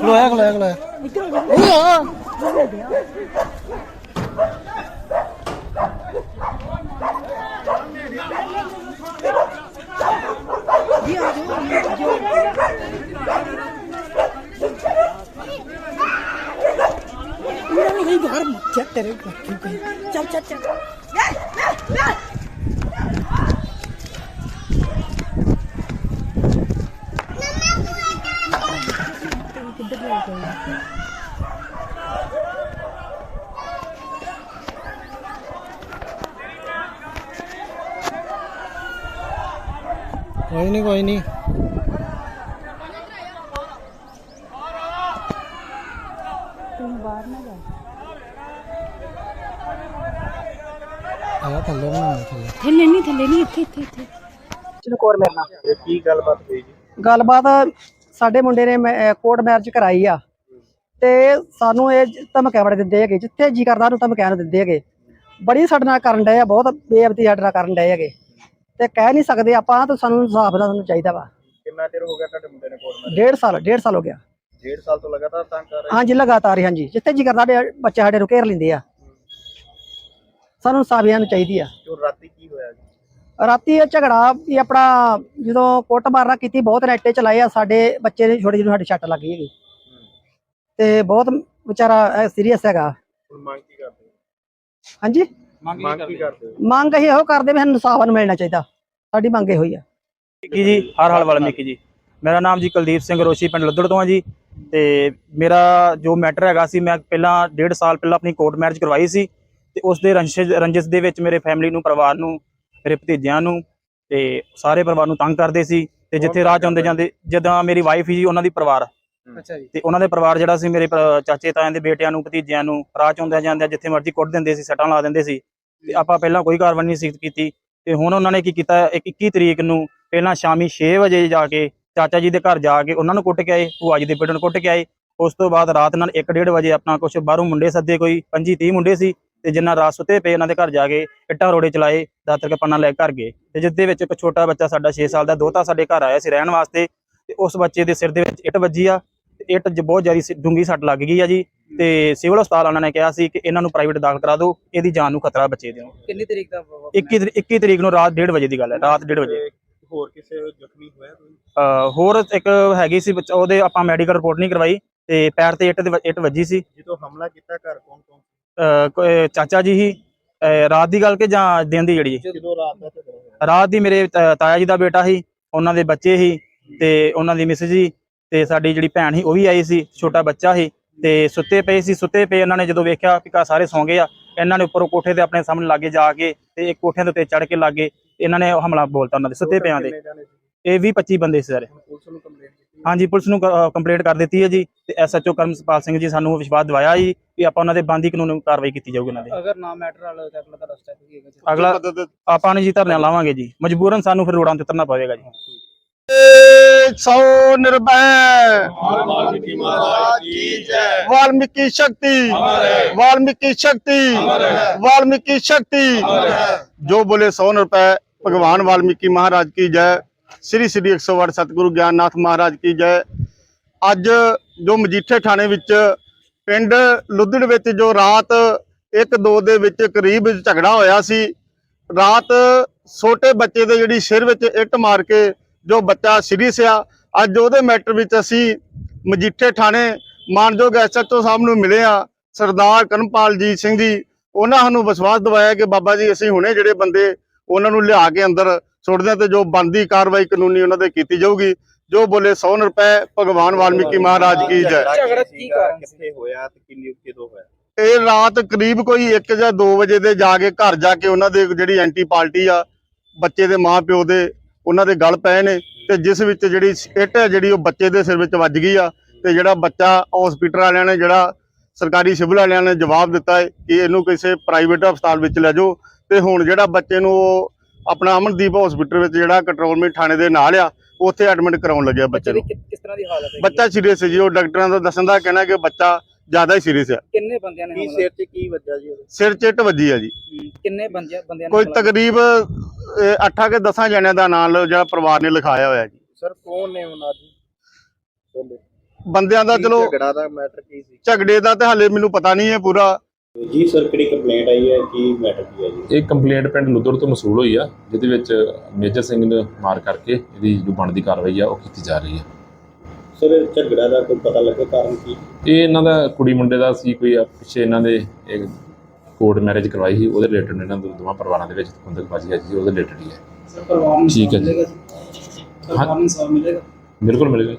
ਖਲੋਇਆ ਖਲੋਇਆ ਖਲੋਇਆ ਨਹੀਂ ਆ ਇਹਨਾਂ ਨੇ ਬਾਹਰ ਚੈੱਕ ਕਰੇ ਚੱਲ ਚੱਲ ਚੱਲ ਕੋਈ ਨਹੀਂ ਕੋਈ ਨਹੀਂ ਤੂੰ ਬਾਹਰ ਨਾ ਜਾ। ਆ ਥੱਲੇ ਬਣਾਉਣਾ ਥੱਲੇ। ਥੱਲੇ ਨਹੀਂ ਥੱਲੇ ਨਹੀਂ ਇੱਥੇ ਇੱਥੇ ਇੱਥੇ। ਚਨਕੌਰ ਮੇਰੇ ਨਾਲ। ਇਹ ਕੀ ਗੱਲਬਾਤ ਹੋਈ ਜੀ? ਗੱਲਬਾਤ ਸਾਡੇ ਮੁੰਡੇ ਨੇ ਕੋਰਟ ਮੈਰਿਜ ਕਰਾਈ ਆ। ਤੇ ਸਾਨੂੰ ਇਹ ਧਮਕੀਆਂ ਬੜੇ ਦਿੰਦੇ ਹੈਗੇ। ਜਿੱਥੇ ਜੀ ਕਰਦਾ ਉਹਨੂੰ ਧਮਕੀਆਂ ਨੂੰ ਦਿੰਦੇ ਹੈਗੇ। ਬੜੀ ਸਾਡੇ ਨਾਲ ਕਰਨ ਡਏ ਆ ਬਹੁਤ ਬੇਅਬਤੀ ਸਾਡੇ ਨਾਲ ਕਰਨ ਡਏ ਹੈਗੇ। ਤੇ ਕਹਿ ਨਹੀਂ ਸਕਦੇ ਆਪਾਂ ਤਾਂ ਸਾਨੂੰ ਇਨਸਾਫ ਦਾ ਸਾਨੂੰ ਚਾਹੀਦਾ ਵਾ। ਕਿੰਨਾ ਚਿਰ ਹੋ ਗਿਆ ਤੁਹਾਡੇ ਮੁੰਡੇ ਨੇ ਕੋਰਟ ਮੈਰਿਜ ਡੇਢ ਸਾਲ ਡੇਢ ਸਾਲ ਹੋ ਗਿਆ। ਡੇਢ ਸਾਲ ਤੋਂ ਲਗਾਤਾਰ ਤੰਗ ਕਰ ਰਹੇ? ਹਾਂਜੀ ਲਗਾਤਾਰ ਹੀ ਹਾਂਜੀ। ਜਿੱਥੇ ਜੀ ਕਰਦਾ ਸਾਡੇ ਬੱਚੇ ਸਾਡੇ ਨੂੰ ਘੇਰ ਲੈਂਦੇ ਆ। ਸਾਨੂੰ ਇਨਸਾਫੀਆਂ ਨੂੰ ਚਾਹੀਦੀ ਆ। ਜੋ ਰਾਤੀ ਕੀ ਹੋਇਆ ਜੀ? ਰਾਤੀ ਇਹ ਝਗੜਾ ਵੀ ਆਪਣਾ ਜਦੋਂ ਕੁੱਟ ਮਾਰਨਾ ਕੀਤੀ ਬਹੁਤ ਨੈਟੇ ਚਲਾਏ ਆ ਸਾਡੇ ਬੱਚੇ ਦੇ ਛੋਟੇ ਜਿਹੇ ਨੂੰ ਸਾਡੇ ਛੱਟ ਲੱਗ ਗਈ ਹੈਗੀ। ਤੇ ਬਹੁਤ ਵਿਚਾਰਾ ਸੀਰੀਅਸ ਹੈਗਾ। ਹੁਣ ਮੰਗ ਕੀ ਕਰਦੇ ਹਾਂਜੀ? ਮੰਗ ਕੀ ਕਰਦੇ ਹੋ? ਮੰਗ ਅਸੀਂ ਇਹੋ ਕਰਦੇ ਵੀ ਸਾਨੂੰ ਇਨਸਾਫ ਮਿਲਣਾ ਚਾਹੀਦਾ। ਸਾਡੀ ਮੰਗ ਇਹੋ ਹੀ ਆ। ਕੀ ਜੀ ਹਰ ਹਾਲ ਵਾਲਮੀਕੀ ਜੀ। ਮੇਰਾ ਨਾਮ ਜੀ ਕੁਲਦੀਪ ਸਿੰਘ ਰੋਸ਼ੀ ਪਿੰਡ ਲੱਦੜ ਤੋਂ ਆ ਜੀ। ਤੇ ਮੇਰਾ ਜੋ ਮੈਟਰ ਹੈਗਾ ਸੀ ਮੈਂ ਪਹਿਲਾਂ ਡੇਢ ਸਾਲ ਪਹਿਲਾਂ ਆਪਣੀ ਕੋਰਟ ਮੈਰਿਜ ਕਰਵਾਈ ਸੀ। ਤੇ ਉਸ ਦੇ ਰੰਜਿਸ਼ ਰੰਜਿਸ਼ ਦੇ ਵਿੱਚ ਮੇਰੇ ਫੈਮਿਲੀ ਨੂੰ ਪਰਿਵਾਰ ਨੂੰ ਮੇਰੇ ਭਤੀਜਿਆਂ ਨੂੰ ਤੇ ਸਾਰੇ ਪਰਿਵਾਰ ਨੂੰ ਤੰਗ ਕਰਦੇ ਸੀ। ਤੇ ਜਿੱਥੇ ਰਾਹ ਜਾਂਦੇ ਜਾਂਦੇ ਜਦੋਂ ਮੇਰੀ ਵਾਈਫ ਜੀ ਉਹਨਾਂ ਦੀ ਪਰਿਵਾਰ। ਅੱਛਾ ਜੀ। ਤੇ ਉਹਨਾਂ ਦੇ ਪਰਿਵਾਰ ਜਿਹੜਾ ਸੀ ਮੇਰੇ ਚਾਚੇ ਤਾਇਆਂ ਦੇ ਬੇਟਿਆਂ ਨੂੰ ਭਤੀਜਿਆਂ ਨੂੰ ਰਾਹ ਚ ਆਉਂਦਿਆਂ ਜਾਂਦਿਆਂ ਜਿੱਥੇ ਮਰਜ਼ੀ ਕੁੱਟ ਦਿੰਦੇ ਸੀ ਸੱਟਾਂ ਲਾ ਦਿੰਦੇ ਸੀ। ਤੇ ਆਪਾਂ ਪਹਿਲਾਂ ਕੋਈ ਕਾਰਵਾਈ ਨਹੀਂ ਸੀ ਕੀਤੀ। ਤੇ ਹੁਣ ਉਹਨਾਂ ਨੇ ਕੀ ਕੀਤਾ, ਇੱਕ 21 ਤਰੀਕ ਨੂੰ ਪਹਿਲਾਂ ਸ਼ਾਮੀ 6 ਵਜੇ ਜਾ ਕੇ ਚਾਚਾ ਜੀ ਦੇ ਘਰ ਜਾ ਕੇ ਉਹਨਾਂ ਨੂੰ ਕੁੱਟ ਕੇ ਆਏ, ਭੂਆ ਜੀ ਦੇ ਬੇਟੇ ਨੂੰ ਕੁੱਟ ਕੇ ਆਏ। ਉਸ ਤੋਂ ਬਾਅਦ ਰਾਤ ਨਾਲ 1:30 ਵਜੇ ਆਪਣਾ ਕੁਝ ਬਾਹਰੋਂ ਮੁੰਡੇ ਸੱਦੇ, ਕੋਈ 25 30 ਮੁੰਡੇ ਸੀ ਤੇ ਜਿੰਨਾ ਰਾਤ ਸੁੱਤੇ ਪਏ ਉਹਨਾਂ ਦੇ ਘਰ ਜਾ ਕੇ ਇੱਟਾਂ ਰੋੜੇ ਚਲਾਏ, ਦਾਤਰ ਕੇ ਪੰਨਾ ਲੈ ਕੇ ਘਰ ਗਏ। ਤੇ ਜਿਸ ਦੇ ਵਿੱਚ ਇੱਕ ਛੋਟਾ ਬੱਚਾ ਸਾਡਾ 6 ਸਾਲ ਦਾ, ਦੋਤਾ ਸਾਡੇ ਘਰ ਆਇਆ ਸੀ ਰਹਿਣ ਵਾਸਤੇ। ਤੇ ਉਸ ਬੱਚੇ ਦੇ ਸਿਰ ਦੇ ਵਿੱਚ ਇੱਟ ਵੱਜੀ ਆ, ਤੇ ਇੱਟ ਬਹੁਤ ਜ਼ਿਆਦਾ ਡੂੰਗੀ ਸੱਟ ਲੱਗ ਗਈ ਆ ਜੀ। ਤੇ ਸਿਵਲ ਹਸਪਤਾਲ ਵਾਲਿਆਂ ਨੇ ਕਿਹਾ ਸੀ ਕਿ ਇਹਨਾਂ ਨੂੰ ਪ੍ਰਾਈਵੇਟ ਦਾਖਲ ਕਰਾ ਦਿਓ ਇਹਦੀ ਜਾਨ ਨੂੰ ਖਤਰਾ ਬੱਚੇ ਦੇ। ਨੂੰ ਕਿੰਨੀ ਤਰੀਕ ਦਾ 21 ਤਰੀ- 21 ਤਰੀਕ ਨੂੰ ਰਾਤ 1:30 ਵਜੇ ਦੀ ਗੱਲ ਹੈ ਰਾਤ 1:30 ਵਜੇ। ਹੋਰ ਕਿਸੇ ਜ਼ਖਮੀ ਹੋਇਆ ਕੋਈ? ਅਹ ਹੋਰ ਇੱਕ ਹੈਗੀ ਸੀ ਬੱਚਾ ਉਹਦੇ ਆਪਾਂ ਮੈਡੀਕਲ ਰਿਪੋਰਟ ਨਹੀਂ ਕਰਵਾਈ ਤੇ ਪੈਰ ਤੇ ਇੱਟ ਇੱਟ ਵੱਜੀ ਸੀ। ਜਦੋਂ ਹਮਲਾ ਕੀਤਾ ਘਰ ਕੌਣ ਕੌਣ ਚਾਚਾ ਜੀ ਹੀ ਰਾਤ ਦੀ ਗੱਲ ਕਿ ਜਾਂ ਦਿਨ ਦੀ ਜਿਹੜੀ? ਜਦੋਂ ਰਾਤ ਦਾ ਝਗੜਾ ਹੋਇਆ। ਰਾਤ ਦੀ ਮੇਰੇ ਤਾਇਆ ਜੀ ਦਾ ਬੇਟਾ ਸੀ ਉਹਨਾਂ ਦੇ ਬੱਚੇ ਸੀ ਤੇ ਉਹਨਾਂ ਦੀ ਮਿਸਿਸ ਜੀ ਤੇ ਸਾਡੀ ਜਿਹੜੀ ਭੈਣ ਸੀ ਉਹ ਵੀ ਆਈ ਸੀ ਛੋਟਾ ਬੱਚਾ ਸੀ। ਤੇ ਸੁੱਤੇ ਪਏ ਸੀ ਸੁੱਤੇ ਪਏ ਇਹਨਾਂ ਨੇ ਜਦੋਂ ਵੇਖਿਆ ਕਿ ਘਰ ਸਾਰੇ ਸੌਂ ਗਏ ਆ ਇਹਨਾਂ ਨੇ ਉੱਪਰੋਂ ਕੋਠੇ ਤੇ ਆਪਣੇ ਸਾਹਮਣੇ ਲਾਗੇ ਜਾ ਕੇ ਤੇ ਇੱਕ ਕੋਠੇ ਦੇ ਉੱਤੇ ਚੜ ਕੇ ਲਾਗੇ ਇਹਨਾਂ ਨੇ ਹਮਲਾ ਬੋਲਤਾ ਉਹਨਾਂ ਦੇ ਸੁੱਤੇ ਪਿਆਂ ਦੇ? ਇਹ 20 25 ਬੰਦੇ ਸੀ ਸਾਰੇ। ਹਾਂਜੀ ਪੁਲਿਸ ਨੂੰ ਕੰਪਲੇਂਟ ਕਰ ਦਿੱਤੀ ਹੈ ਜੀ ਤੇ ਐਸਐਚਓ ਕਰਮਸਪਾਲ ਸਿੰਘ ਜੀ ਸਾਨੂੰ ਵਿਸ਼ਵਾਸ ਦਿਵਾਇਆ ਜੀ ਕਿ ਆਪਾਂ ਉਹਨਾਂ ਦੇ ਬੰਦੀ ਕਾਨੂੰਨ ਕਾਰਵਾਈ ਕੀਤੀ ਜਾਊਗੀ ਉਹਨਾਂ ਦੇ। ਅਗਰ ਨਾ ਮੈਟਰ ਵਾਲਾ ਤਾਂ ਅਗਲਾ ਸਟੈਪ ਕੀ ਹੈਗਾ ਅਗਲਾ ਆਪਾਂ ਨੇ ਜੀ ਧਰਨਾ ਲਾਵਾਂਗੇ ਜੀ। ਮਜਬੂਰਨ ਸਾਨੂੰ ਫਿਰ ਰੋਡਾਂ ਤੇ ਉਤਰਨਾ ਪਵੇਗਾ ਜੀ। सौ निर्भय वाल्मीकि शक्ति वाल्मीकि शक्ति वाल्मीकि शक्ति जो बोले सौ रुपए भगवान वाल्मीकि महाराज की जय श्री श्री 108 ਸਤਿਗੁਰੂ ਗਿਆਨਨਾਥ ਮਹਾਰਾਜ ਕੀ ਜੈ ਅੱਜ ਜੋ ਮਜੀਠੇ ਥਾਣੇ ਵਿੱਚ ਪਿੰਡ ਲੁੱਧੜ ਵਿੱਚ ਜੋ ਰਾਤ 1-2 ਦੇ ਵਿੱਚ ਕਰੀਬ ਝਗੜਾ ਹੋਇਆ ਸੀ ਰਾਤ ਛੋਟੇ ਬੱਚੇ ਦੇ ਜਿਹੜੀ ਸਿਰ ਵਿੱਚ ਇੱਟ ਮਾਰ ਕੇ ਜੋ ਬੱਚਾ ਸੀਰੀਅਸ ਆ ਅੱਜ ਉਹਦੇ ਮੈਟਰ ਵਿੱਚ ਅਸੀਂ ਮਜੀਠੇ ਥਾਣੇ ਮਾਨਯੋਗ ਐਸਐਚਓ ਸਾਹਿਬ ਨੂੰ ਮਿਲੇ ਆ ਸਰਦਾਰ ਕਰਮਪਾਲ ਜੀ ਸਿੰਘ ਜੀ। ਉਹਨਾਂ ਸਾਨੂੰ ਵਿਸ਼ਵਾਸ ਦਿਵਾਇਆ ਕਿ ਬਾਬਾ ਜੀ ਅਸੀਂ ਹੁਣੇ ਜਿਹੜੇ ਬੰਦੇ ਉਹਨਾਂ ਨੂੰ ਲਿਆ ਕੇ ਅੰਦਰ ਸੁੱਟਦੇ ਤੇ ਜੋ ਬੰਦੀ ਕਾਰਵਾਈ ਕਾਨੂੰਨੀ ਉਹਨਾਂ ਤੇ ਕੀਤੀ ਜਾਊਗੀ। ਜੋ ਬੋਲੇ 100 ਰੁਪਏ ਭਗਵਾਨ ਵਾਲਮੀਕੀ ਮਹਾਰਾਜ ਕੀ ਜੈ। ਝਗੜਾ ਕੀ ਕਾਰਨ ਕਿੱਥੇ ਹੋਇਆ ਤੇ ਕਿੰਨੀ ਕਿਦੋਂ ਹੋਇਆ? ਇਹ ਰਾਤ ਕਰੀਬ ਕੋਈ 1 ਜਾਂ 2 ਵਜੇ ਦੇ ਜਾ ਕੇ ਘਰ ਜਾ ਕੇ ਉਹਨਾਂ ਦੇ ਜਿਹੜੀ ਐਂਟੀ ਪਾਰਟੀ ਆ ਬੱਚੇ ਦੇ ਮਾਪਿਓ ਦੇ ਉਹਨਾਂ ਦੇ ਗਲ ਪਏ ਨੇ ਤੇ ਜਿਸ ਵਿੱਚ ਜਿਹੜੀ ਇੱਟ ਹੈ ਜਿਹੜੀ ਉਹ ਬੱਚੇ ਦੇ ਸਿਰ ਵਿੱਚ ਵੱਜ ਗਈ ਆ ਤੇ ਜਿਹੜਾ ਬੱਚਾ ਹਸਪੀਟਲ ਵਾਲਿਆਂ ਨੇ ਜਿਹੜਾ ਸਰਕਾਰੀ ਸਿਵਲ ਵਾਲਿਆਂ ਨੇ ਜਵਾਬ ਦਿੱਤਾ ਹੈ ਕਿ ਇਹਨੂੰ ਕਿਸੇ ਪ੍ਰਾਈਵੇਟ ਹਸਪਤਾਲ ਵਿੱਚ ਲੈ ਜਾਓ ਤੇ ਹੁਣ ਜਿਹੜਾ ਬੱਚੇ ਨੂੰ ਉਹ ਆਪਣਾ ਅਮਨਦੀਪ ਹਸਪੀਟਲ ਵਿੱਚ ਜਿਹੜਾ ਕੰਟਰੋਲਮੈਂਟ ਥਾਣੇ ਦੇ ਨਾਲ ਆ ਉੱਥੇ ਐਡਮਿਟ ਕਰਾਉਣ ਲੱਗਿਆ ਬੱਚੇ ਨੂੰ। ਕਿਸ ਤਰ੍ਹਾਂ ਦੀ ਹਾਲਤ ਹੈ ਬੱਚਾ ਸੀਰੀਅਸ ਹੈ ਜੀ ਉਹ ਡਾਕਟਰਾਂ ਦਾ ਦੱਸਣ ਦਾ ਕਹਿਣਾ ਕਿ ਬੱਚਾ ਜ਼ਿਆਦਾ ਹੀ ਸੀਰੀਅਸ ਹੈ ਕਿੰਨੇ ਬੰਦਿਆਂ ਨੇ ਕੀ ਸਿਰ ਤੇ ਕੀ ਵੱਜਾ ਜੀ ਉਹਦੇ? ਸਿਰ 'ਚ ਇੱਟ ਵੱਜੀ ਆ ਜੀ। ਕਿੰਨੇ ਬੰਦਿਆਂ ਬੰਦਿਆਂ ਕੋਈ ਤਕਰੀਬ 8 ਕੇ 10 ਜਣਿਆਂ ਦਾ ਨਾਮ ਜਿਹੜਾ ਪਰਿਵਾਰ ਨੇ ਲਿਖਾਇਆ ਹੋਇਆ ਜੀ। ਸਰ ਕੌਣ ਨੇ ਉਹਨਾਂ ਦੀ? ਬੋਲੇ ਬੰਦਿਆਂ ਦਾ ਚਲੋ ਝਗੜਾ ਦਾ ਮੈਟਰ ਕੀ ਸੀ? ਝਗੜੇ ਦਾ ਤੇ ਹਾਲੇ ਮੈਨੂੰ ਪਤਾ ਨਹੀਂ ਹੈ ਪੂਰਾ। ਜੀ ਸਰ ਕਿਹੜੀ ਕੰਪਲੇਂਟ ਆਈ ਹੈ? ਕੀ ਮੈਟਰ ਕੀ ਹੈ ਜੀ? ਇਹ ਕੰਪਲੇਂਟ ਪਿੰਡ ਲੁੱਦਰ ਤੋਂ ਮਸੂਲ ਹੋਈ ਆ ਜਿਹਦੇ ਵਿੱਚ ਮੇਜਰ ਸਿੰਘ ਨੇ ਮਾਰ ਕਰਕੇ ਇਹਦੀ ਜੋ ਬਣਦੀ ਕਾਰਵਾਈ ਆ ਉਹ ਕੀਤੀ ਜਾ ਰਹੀ ਆ ਸਰ ਝਗੜਾ ਦਾ ਕੋਈ ਪਤਾ ਲੱਗਾ ਕਾਰਨ ਕੀ? ਇਹ ਇਹਨਾਂ ਦਾ ਕੁੜੀ ਮੁੰਡੇ ਦਾ ਸੀ ਕੋਈ ਆ, ਪਿੱਛੇ ਇਹਨਾਂ ਦੇ ਕੋਰਟ ਮੈਰਿਜ ਕਰਵਾਈ ਸੀ ਉਹਦੇ ਰਿਲੇਟਡ ਇਹਨਾਂ ਦੋ ਦੋਵਾਂ ਪਰਿਵਾਰਾਂ ਦੇ ਵਿੱਚ ਖੁੰਦਕਬਾਜ਼ੀ ਹੈ ਜੀ ਉਹਦੇ ਰਿਲੇਟਡ ਹੀ ਹੈ। ਸਰ ਪਰਿਵਾਰ ਨੂੰ ਠੀਕ ਹੈ ਜੀ। ਪਰਿਵਾਰ ਨੂੰ ਇਨਸਾਫ਼ ਮਿਲੇਗਾ। ਬਿਲਕੁਲ ਮਿਲੇਗਾ